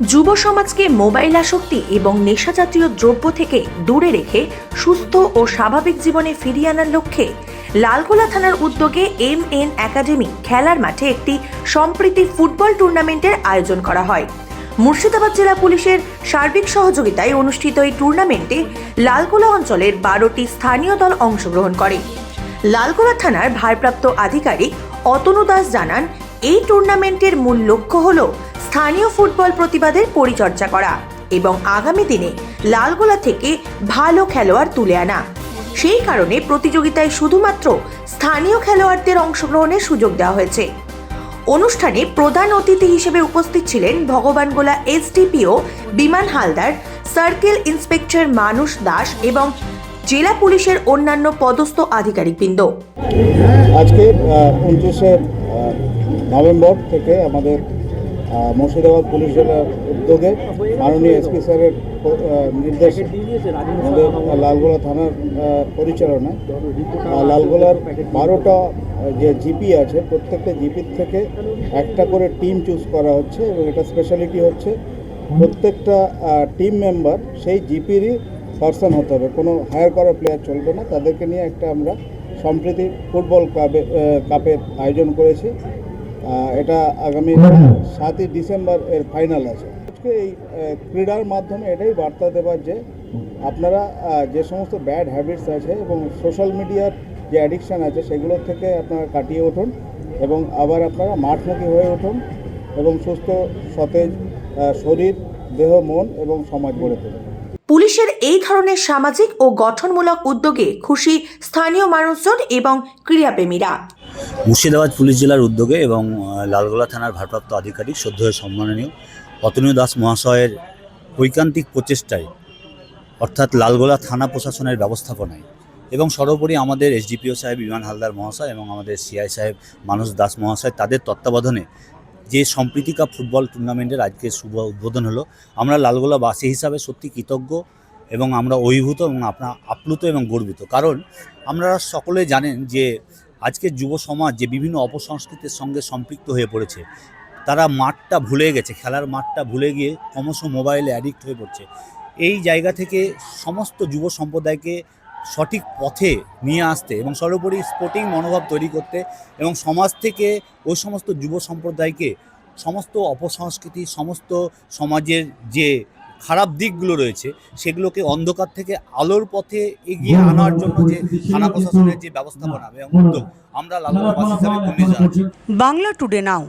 যুব সমাজকে মোবাইল আসক্তি এবং নেশাজাতীয় দ্রব্য থেকে দূরে রেখে সুস্থ ও স্বাভাবিক জীবনে ফিরিয়ে আনার লক্ষ্যে লালগোলা থানার উদ্যোগে এম এন একাডেমি খেলার মাঠে একটি সম্প্রীতি ফুটবল টুর্নামেন্টের আয়োজন করা হয়। মুর্শিদাবাদ জেলা পুলিশের সার্বিক সহযোগিতায় অনুষ্ঠিত এই টুর্নামেন্টে লালগোলা অঞ্চলের বারোটি স্থানীয় দল অংশগ্রহণ করে। লালগোলা থানার ভারপ্রাপ্ত আধিকারিক অতনু দাস জানান, এই টুর্নামেন্টের মূল লক্ষ্য হল স্থানীয় ফুটবল প্রতিবাদের পরিচর্যা করা এবং আগামী দিনে লালগোলা থেকে ভালো খেলোয়াড় তুলে আনা। সেই কারণে প্রতিযোগিতায় শুধুমাত্র স্থানীয় খেলোয়াড়দের অংশগ্রহণের সুযোগ দেওয়া হয়েছে। অনুষ্ঠানে প্রধান অতিথি হিসেবে উপস্থিত ছিলেন ভগবানগোলা এসডিপিও বিমান হালদার, সার্কেল ইন্সপেক্টর মানুষ দাস এবং জেলা পুলিশের অন্যান্য পদস্থ আধিকারিকবৃন্দ। আজকে উনত্রিশে নভেম্বর থেকে আমাদের মুর্শিদাবাদ পুলিশ জেলার উদ্যোগে মাননীয় এসপি স্যারের নির্দেশে আমাদের লালগোলা থানার পরিচালনায়। লালগোলার বারোটা যে জিপি আছে, প্রত্যেকটা জিপির থেকে একটা করে টিম চুজ করা হচ্ছে এবং এটা স্পেশালিটি হচ্ছে প্রত্যেকটা টিম মেম্বার সেই জিপিরই পার্সন হতে হবে। কোনো হায়ার করা প্লেয়ার চলবে না। তাদেরকে নিয়ে একটা আমরা সম্প্রীতি ফুটবল ক্লাবে কাপের আয়োজন করেছি। এটা আগামী সাতই ডিসেম্বর এর ফাইনাল আছে। আজকে এই ক্রীড়ার মাধ্যমে এটাই বার্তা দেবার যে আপনারা যে সমস্ত ব্যাড হ্যাবিটস আছে এবং সোশ্যাল মিডিয়ার যে অ্যাডিকশান আছে সেগুলোর থেকে আপনারা কাটিয়ে উঠুন এবং আবার আপনারা মাঠমুখী হয়ে উঠুন এবং সুস্থ সতেজ শরীর দেহ মন এবং সমাজ গড়ে তুলুন। পুলিশের এই ধরনের সামাজিক ও গঠনমূলক উদ্যোগে খুশি স্থানীয় মানুষজন এবং ক্রীড়াপ্রেমীরা। মুর্শিদাবাদ পুলিশ জেলার উদ্যোগে এবং লালগোলা থানার ভারপ্রাপ্ত আধিকারিক শ্রদ্ধেয় সম্মাননীয় অতনু দাস মহাশয়ের ঐকান্তিক প্রচেষ্টায়, অর্থাৎ লালগোলা থানা প্রশাসনের ব্যবস্থাপনায় এবং সর্বোপরি আমাদের এসডিপিও সাহেব বিমান হালদার মহাশয় এবং আমাদের সিআই সাহেব মানুষ দাস মহাশয় তাদের তত্ত্বাবধানে যে সম্প্রীতি কাপ ফুটবল টুর্নামেন্টের আজকে শুভ উদ্বোধন হলো, আমরা লালগোলা বাসী হিসাবে সত্যি কৃতজ্ঞ এবং আমরা অভিভূত এবং আপনার আপ্লুত এবং গর্বিত। কারণ আমরা সকলে জানেন যে আজকের যুব সমাজ যে বিভিন্ন অপসংস্কৃতির সঙ্গে সম্পৃক্ত হয়ে পড়েছে, তারা মাঠটা ভুলে গেছে, খেলার মাঠটা ভুলে গিয়ে ক্রমশ মোবাইলে অ্যাডিক্ট হয়ে পড়ছে। এই জায়গা থেকে সমস্ত যুব সম্প্রদায়কে সঠিক পথে নিয়ে আসতে এবং সর্বোপরি স্পোর্টিং মনোভাব তৈরি করতে এবং সমাজ থেকে ওই সমস্ত যুব সম্প্রদায়কে সমস্ত অপসংস্কৃতি, সমস্ত সমাজের যে খারাপ দিকগুলো রয়েছে, সেগুলোকে অন্ধকার থেকে আলোর পথে এগিয়ে আনার জন্য যে থানা প্রশাসনের যে ব্যবস্থাপনা এবং উদ্যোগ, আমরা লালন হিসাবে বাংলা টুডে নাও।